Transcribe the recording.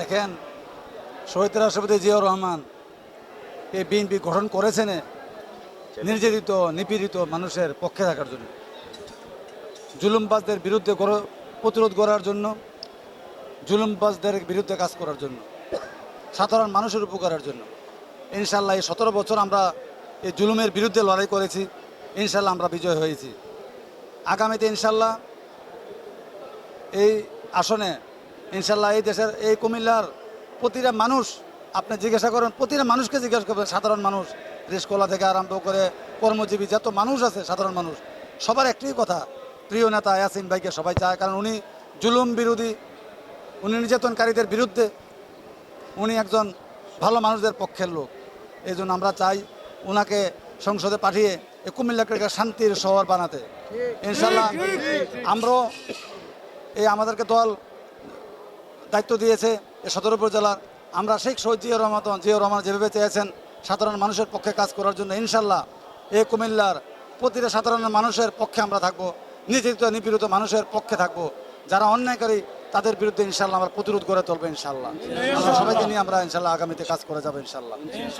দেখেন শহীদ রাষ্ট্রপতি জিয়াউর রহমান এই বিএনপি গঠন করেছেন নির্যাতিত, নিপীড়িত মানুষের পক্ষে থাকার জন্য। জুলুমবাজদের বিরুদ্ধে প্রতিরোধ করার জন্য, জুলুমবাজদের বিরুদ্ধে কাজ করার জন্য, সাধারণ মানুষের উপকারের জন্য। ইনশাল্লাহ এই সতেরো বছর আমরা এই জুলুমের বিরুদ্ধে লড়াই করেছি ইনশাল্লাহ আমরা বিজয় হয়েছি। আগামীতে ইনশাল্লাহ এই আসনে ইনশাল্লাহ এই দেশের এই কুমিল্লার প্রতিটা মানুষ আপনি জিজ্ঞাসা করেন প্রতিটা মানুষকে জিজ্ঞাসা করবেন সাধারণ মানুষ রিসকোলা থেকে আরম্ভ করে কর্মজীবী যত মানুষ আছে সাধারণ মানুষ সবার একটাই কথা প্রিয় নেতা ইয়াসিন ভাইকে সবাই চায় কারণ উনি জুলুম বিরোধী উনি নির্যাতনকারীদের বিরুদ্ধে উনি একজন ভালো মানুষদের পক্ষের লোক। এই জন্য আমরা চাই ওনাকে সংসদে পাঠিয়ে এই কুমিল্লাকে একটা শান্তির শহর বানাতে। ইনশাল্লাহ আমরাও এই আমাদেরকে দল দায়িত্ব দিয়েছে এ সদর উপজেলার আমরা শেখ শহীদ জিয়া রহমান জিয়া রহমান যেভাবে চেয়েছেন সাধারণ মানুষের পক্ষে কাজ করার জন্য, ইনশাল্লাহ এ কুমিল্লার প্রতিটা সাধারণ মানুষের পক্ষে আমরা থাকব, নির্যাতিত নিপীড়িত মানুষের পক্ষে থাকব। যারা অন্যায়কারী, তাদের বিরুদ্ধে ইনশাল্লাহ আমরা প্রতিরোধ করে তুলবো ইনশাল্লাহ। আমরা সবাইকে নিয়ে আমরা ইনশাল্লাহ আগামীতে কাজ করে যাব ইনশাল্লাহ।